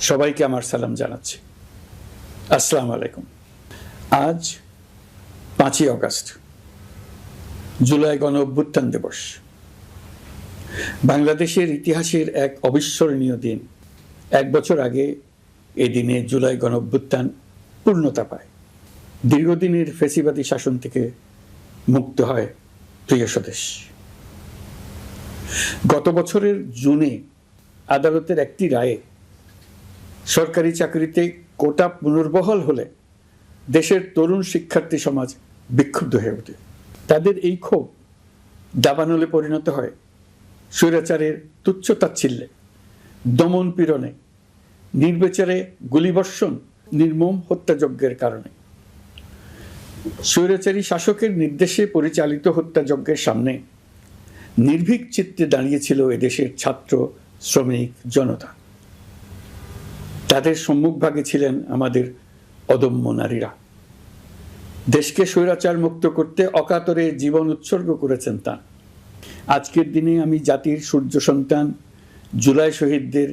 সবাইকে আমার সালাম জানাচ্ছি। আসসালাম আলাইকুম। আজ পাঁচই অগস্ট, জুলাই গণ অভ্যুত্থান দিবস। বাংলাদেশের ইতিহাসের এক অবিস্মরণীয় দিন। এক বছর আগে এই দিনে জুলাই গণ অভ্যুত্থান পূর্ণতা পায়। দীর্ঘদিনের ফেসিবাদী শাসন থেকে মুক্ত হয় প্রিয় স্বদেশ। গত বছরের জুনে আদালতের একটি রায়ে সরকারি চাকরিতে কোটা পুনর্বহল হলে দেশের তরুণ শিক্ষার্থী সমাজ বিক্ষুব্ধ হয়ে ওঠে। তাদের এই ক্ষোভ দাবানলে পরিণত হয় স্বৈরাচারের তুচ্ছ তাচ্ছিল্যে, দমন পীড়নে, নির্বিচারে গুলিবর্ষণ, নির্মম হত্যাযজ্ঞের কারণে। স্বৈরাচারী শাসকের নির্দেশে পরিচালিত হত্যাযজ্ঞের সামনে নির্ভীক চিত্তে দাঁড়িয়েছিল এদেশের ছাত্র, শ্রমিক, জনতা। তাদের সম্মুখভাগে ছিলেন আমাদের অদম্য নারীরা। দেশকে স্বৈরাচার মুক্ত করতে অকাতরে জীবন উৎসর্গ করেছেন তা আজকের দিনে আমি জাতির সূর্য সন্তান, জুলাই শহীদদের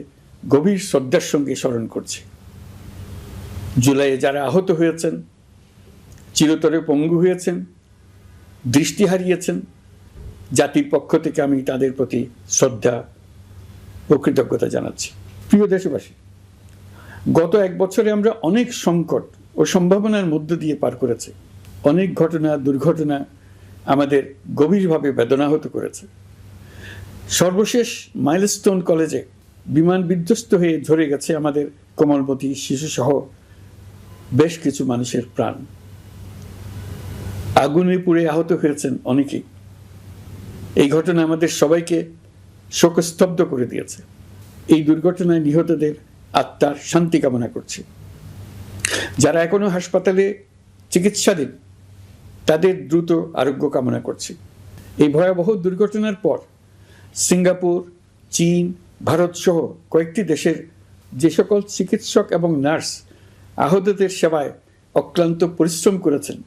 গভীর শ্রদ্ধার সঙ্গে স্মরণ করছি। জুলাইয়ে যারা আহত হয়েছেন, চিরতরে পঙ্গু হয়েছেন, দৃষ্টি হারিয়েছেন, জাতির পক্ষ থেকে আমি তাদের প্রতি শ্রদ্ধা ও কৃতজ্ঞতা জানাচ্ছি। প্রিয় দেশবাসী গত এক বছরে আমরা অনেক সংকট ও সম্ভাবনার মধ্য দিয়ে পার করেছি। অনেক ঘটনা, দুর্ঘটনা আমাদের গভীরভাবে বেদনাহত করেছে। সর্বশেষ মাইলস্টোন কলেজে বিমান বিধ্বস্ত হয়ে ঝরে গেছে আমাদের কোমলমতি শিশুসহ বেশ কিছু মানুষের প্রাণ। আগুনে পুড়ে আহত হয়েছেন অনেকেই। এই ঘটনা আমাদের সবাইকে শোকস্তব্ধ করে দিয়েছে। এই দুর্ঘটনায় নিহতদের আত্মার শান্তি কামনা করছি। যারা এখনও হাসপাতালে চিকিৎসাধীন, তাদের দ্রুত আরোগ্য কামনা করছি। এই ভয়াবহ দুর্ঘটনার পর সিঙ্গাপুর, চীন, ভারত সহ কয়েকটি দেশের যে সকল চিকিৎসক এবং নার্স আহতদের সেবায় অক্লান্ত পরিশ্রম করেছেন,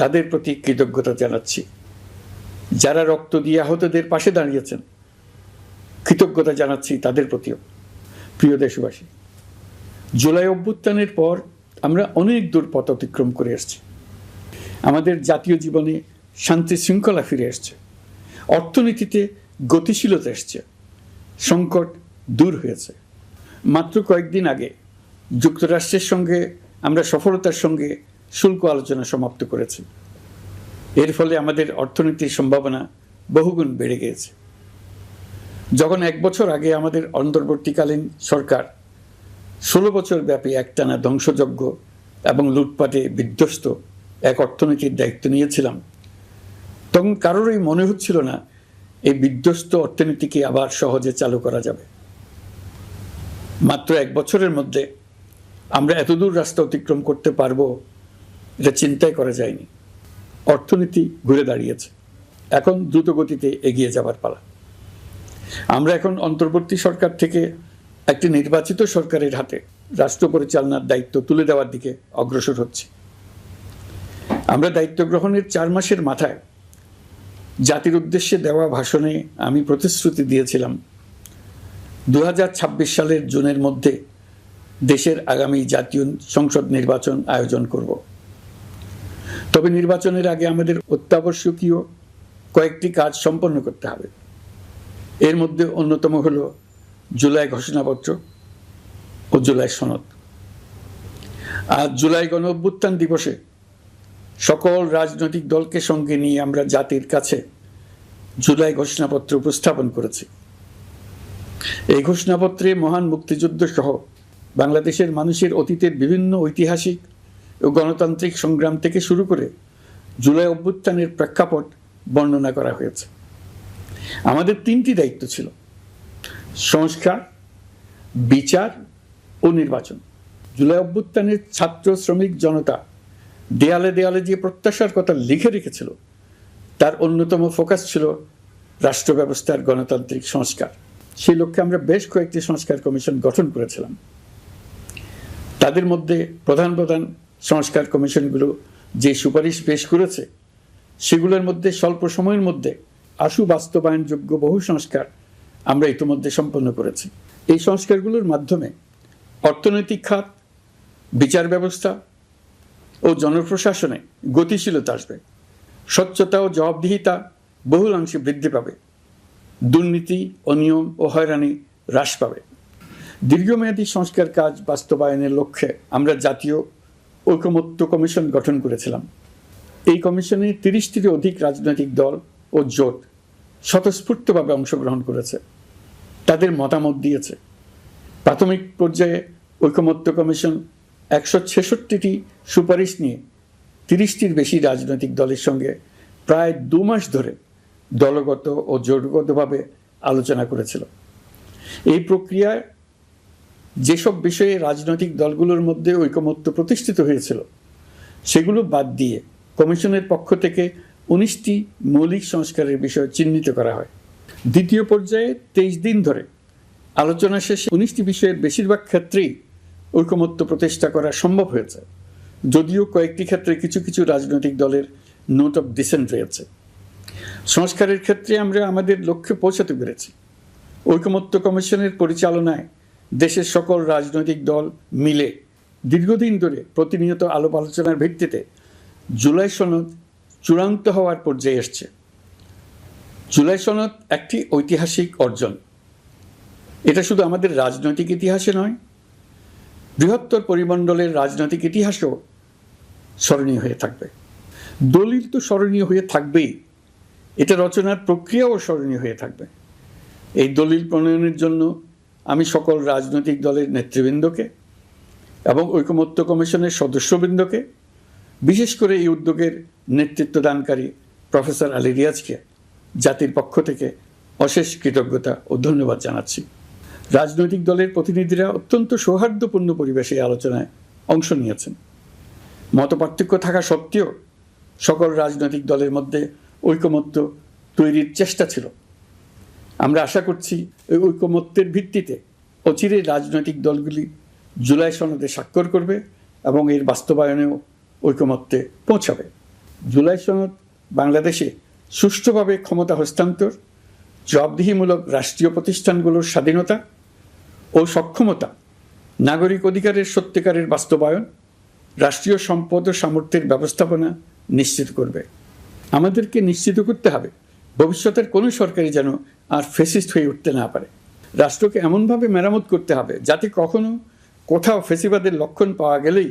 তাদের প্রতি কৃতজ্ঞতা জানাচ্ছি। যারা রক্ত দিয়ে আহতদের পাশে দাঁড়িয়েছেন, কৃতজ্ঞতা জানাচ্ছি তাদের প্রতিও। প্রিয় দেশবাসী জুলাই অভ্যুত্থানের পর আমরা অনেক দূর পথ অতিক্রম করে এসেছি। আমাদের জাতীয় জীবনে শান্তি শৃঙ্খলা ফিরে এসছে। অর্থনীতিতে গতিশীলতা এসছে। সংকট দূর হয়েছে। মাত্র কয়েকদিন আগে যুক্তরাষ্ট্রের সঙ্গে আমরা সফলতার সঙ্গে শুল্ক আলোচনা সমাপ্ত করেছি। এর ফলে আমাদের অর্থনীতির সম্ভাবনা বহুগুণ বেড়ে গিয়েছে। যখন এক বছর আগে আমাদের অন্তর্বর্তীকালীন সরকার ষোলো বছর ব্যাপী একটানা ধ্বংসযজ্ঞ এবং লুটপাটে বিধ্বস্ত এক অর্থনীতির দায়িত্ব নিয়েছিলাম। তখন কারোরই মনে হচ্ছিল না এই বিধ্বস্ত অর্থনীতিকে আবার সহজে চালু করা যাবে। মাত্র এক বছরের মধ্যে আমরা এতদূর রাস্তা অতিক্রম করতে পারব এটা চিন্তাই করা যায়নি। অর্থনীতি ঘুরে দাঁড়িয়েছে। এখন দ্রুত গতিতে এগিয়ে যাবার পালা। আমরা এখন অন্তর্বর্তী সরকার থেকে একটি নির্বাচিত সরকারের হাতে রাষ্ট্র পরিচালনার দায়িত্ব তুলে দেওয়ার দিকে অগ্রসর হচ্ছে। আমরা দায়িত্ব গ্রহণের চার মাসের মাথায় জাতির উদ্দেশ্যে দেওয়া ভাষণে আমি প্রতিশ্রুতি দিয়েছিলাম। দু হাজার ছাব্বিশ সালের জুনের মধ্যে দেশের আগামী জাতীয় সংসদ নির্বাচন আয়োজন করব। তবে নির্বাচনের আগে আমাদের অত্যাবশ্যকীয় কয়েকটি কাজ সম্পন্ন করতে হবে। এর মধ্যে অন্যতম হল ঘোষণাপত্র ও জুলাই সনদ। আজ জুলাই গণ অভ্যুত্থান দিবসে সকল রাজনৈতিক দলকে সঙ্গে নিয়ে আমরা জাতির কাছে জুলাই ঘোষণাপত্র উপস্থাপন করেছি। এই ঘোষণাপত্রে মহান মুক্তিযুদ্ধ সহ বাংলাদেশের মানুষের অতীতের বিভিন্ন ঐতিহাসিক ও গণতান্ত্রিক সংগ্রাম থেকে শুরু করে জুলাই অভ্যুত্থানের প্রেক্ষাপট বর্ণনা করা হয়েছে। আমাদের তিনটি দায়িত্ব ছিল। সংস্কার, বিচার ও নির্বাচন। জুলাই অভ্যুত্থানের ছাত্র শ্রমিক জনতা দেয়ালে দেয়ালে যে প্রত্যাশার কথা লিখে রেখেছিল, তার অন্যতম ফোকাস ছিল রাষ্ট্র ব্যবস্থার গণতান্ত্রিক সংস্কার। সেই লক্ষ্যে আমরা বেশ কয়েকটি সংস্কার কমিশন গঠন করেছিলাম। তাদের মধ্যে প্রধান প্রধান সংস্কার কমিশনগুলো যে সুপারিশ পেশ করেছে, সেগুলোর মধ্যে স্বল্প সময়ের মধ্যে আশু বাস্তবায়নযোগ্য বহু সংস্কার আমরা ইতিমধ্যে সম্পন্ন করেছি। এই সংস্কারগুলোর মাধ্যমে অর্থনৈতিক খাত, বিচার ব্যবস্থা ও জনপ্রশাসনে গতিশীলতা আসবে। স্বচ্ছতা ও জবাবদিহিতা বহুলাংশে বৃদ্ধি পাবে। দুর্নীতি অনিয়ম ও হয়রানি হ্রাস পাবে। দীর্ঘমেয়াদী সংস্কার কাজ বাস্তবায়নের লক্ষ্যে আমরা জাতীয় ঐকমত্য কমিশন গঠন করেছিলাম। এই কমিশনে তিরিশটির অধিক রাজনৈতিক দল ও জোট স্বতঃস্ফূর্তভাবে অংশগ্রহণ করেছে। তাদের মতামত দিয়েছে। প্রাথমিক পর্যায়ে ঐকমত্য কমিশন একশো ছেষট্টিটি সুপারিশ নিয়ে তিরিশটির বেশি রাজনৈতিক দলের সঙ্গে প্রায় দু মাস ধরে দলগত ও জোটগতভাবে আলোচনা করেছিল। এই প্রক্রিয়ায় যেসব বিষয়ে রাজনৈতিক দলগুলোর মধ্যে ঐকমত্য প্রতিষ্ঠিত হয়েছিল, সেগুলো বাদ দিয়ে কমিশনের পক্ষ থেকে উনিশটি মৌলিক সংস্কারের বিষয় চিহ্নিত করা হয়। দ্বিতীয় পর্যায়ে তেইশ দিন ধরে আলোচনা শেষে উনিশটি বিষয়ের বেশিরভাগ ক্ষেত্রেই ঐকমত্য প্রতিষ্ঠা করা সম্ভব হয়েছে, যদিও কয়েকটি ক্ষেত্রে কিছু কিছু রাজনৈতিক দলের নোট অফ ডিসেন্ট রয়েছে। সংস্কারের ক্ষেত্রে আমরা আমাদের লক্ষ্যে পৌঁছাতে পেরেছি। ঐকমত্য কমিশনের পরিচালনায় দেশের সকল রাজনৈতিক দল মিলে দীর্ঘদিন ধরে প্রতিনিয়ত আলোপ আলোচনার ভিত্তিতে জুলাই সনদ চূড়ান্ত হওয়ার পর্যায়ে এসছে। জুলাই সনদ একটি ঐতিহাসিক অর্জন। এটা শুধু আমাদের রাজনৈতিক ইতিহাসে নয়, বৃহত্তর পরিমণ্ডলের রাজনৈতিক ইতিহাসও স্মরণীয় হয়ে থাকবে। দলিল তো স্মরণীয় হয়ে থাকবেই, এটা রচনার প্রক্রিয়াও স্মরণীয় হয়ে থাকবে। এই দলিল প্রণয়নের জন্য আমি সকল রাজনৈতিক দলের নেতৃবৃন্দকে এবং ঐকমত্য কমিশনের সদস্যবৃন্দকে বিশেষ করে এই উদ্যোগের নেতৃত্বদানকারী প্রফেসর আলী রিয়াজকে জাতির পক্ষ থেকে অশেষ কৃতজ্ঞতা ও ধন্যবাদ জানাচ্ছি। রাজনৈতিক দলের প্রতিনিধিরা অত্যন্ত সৌহার্দ্যপূর্ণ পরিবেশে আলোচনায় অংশ নিয়েছেন। মতপার্থক্য থাকা সত্ত্বেও সকল রাজনৈতিক দলের মধ্যে ঐকমত্য তৈরির চেষ্টা ছিল। আমরা আশা করছি এই ঐকমত্যের ভিত্তিতে অচিরে রাজনৈতিক দলগুলি জুলাই সনদে স্বাক্ষর করবে এবং এর বাস্তবায়নেও ঐকমত্যে পৌঁছাবে। জুলাই সনদ বাংলাদেশে সুষ্ঠুভাবে ক্ষমতা হস্তান্তর, জবাবদিহিমূলক রাষ্ট্রীয় প্রতিষ্ঠানগুলোর স্বাধীনতা ও সক্ষমতা, নাগরিক অধিকারের সত্যিকারের বাস্তবায়ন, রাষ্ট্রীয় সম্পদ ও সামর্থ্যের ব্যবস্থাপনা নিশ্চিত করবে। আমাদেরকে নিশ্চিত করতে হবে, ভবিষ্যতের কোনো সরকারি যেন আর ফেসিস্ট হয়ে উঠতে না পারে। রাষ্ট্রকে এমনভাবে মেরামত করতে হবে যাতে কখনো কোথাও ফেসিবাদের লক্ষণ পাওয়া গেলেই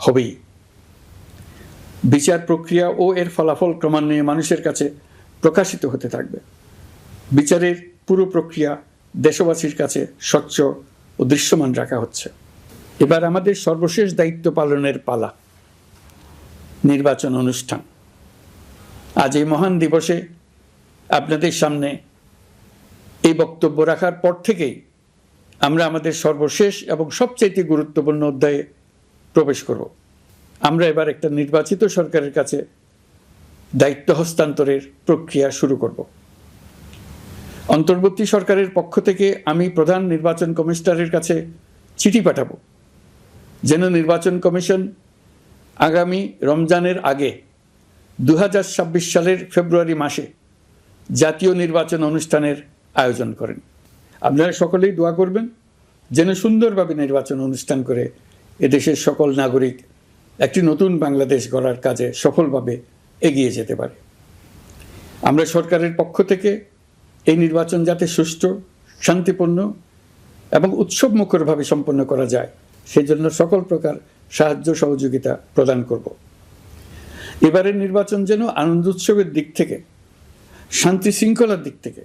হবেই। বিচার প্রক্রিয়া ও এর ফলাফল ক্রমান্বয়ে মানুষের কাছে প্রকাশিত হতে থাকবে। বিচারের পুরো প্রক্রিয়া দেশবাসীর কাছে স্বচ্ছ ও দৃশ্যমান রাখা হচ্ছে। এবার আমাদের সর্বশেষ দায়িত্ব পালনের পালা। নির্বাচন অনুষ্ঠান। আজ এই মহান দিবসে আপনাদের সামনে এই বক্তব্য রাখার পর থেকেই আমরা আমাদের সর্বশেষ এবং সবচাইতে গুরুত্বপূর্ণ অধ্যায়ে প্রবেশ করব। আমরা এবার একটা নির্বাচিত সরকারের কাছে দায়িত্ব হস্তান্তরের প্রক্রিয়া শুরু করব। অন্তর্বর্তী সরকারের পক্ষ থেকে আমি প্রধান নির্বাচন কমিশনারের কাছে চিঠি পাঠাবো। যেন নির্বাচন কমিশন আগামী রমজানের আগে দু হাজার ছাব্বিশ সালের ফেব্রুয়ারি মাসে জাতীয় নির্বাচন অনুষ্ঠানের আয়োজন করেন। আপনারা সকলেই দোয়া করবেন, যেন সুন্দরভাবে নির্বাচন অনুষ্ঠান করে এদেশের সকল নাগরিক একটি নতুন বাংলাদেশ গড়ার কাজে সফলভাবে এগিয়ে যেতে পারে। আমরা সরকারের পক্ষ থেকে এই নির্বাচন যাতে সুষ্ঠু, শান্তিপূর্ণ এবং উৎসবমুখরভাবে সম্পন্ন করা যায় সেই জন্য সকল প্রকার সাহায্য সহযোগিতা প্রদান করব। এবারের নির্বাচন যেন আনন্দ উৎসবের দিক থেকে, শান্তি শৃঙ্খলার দিক থেকে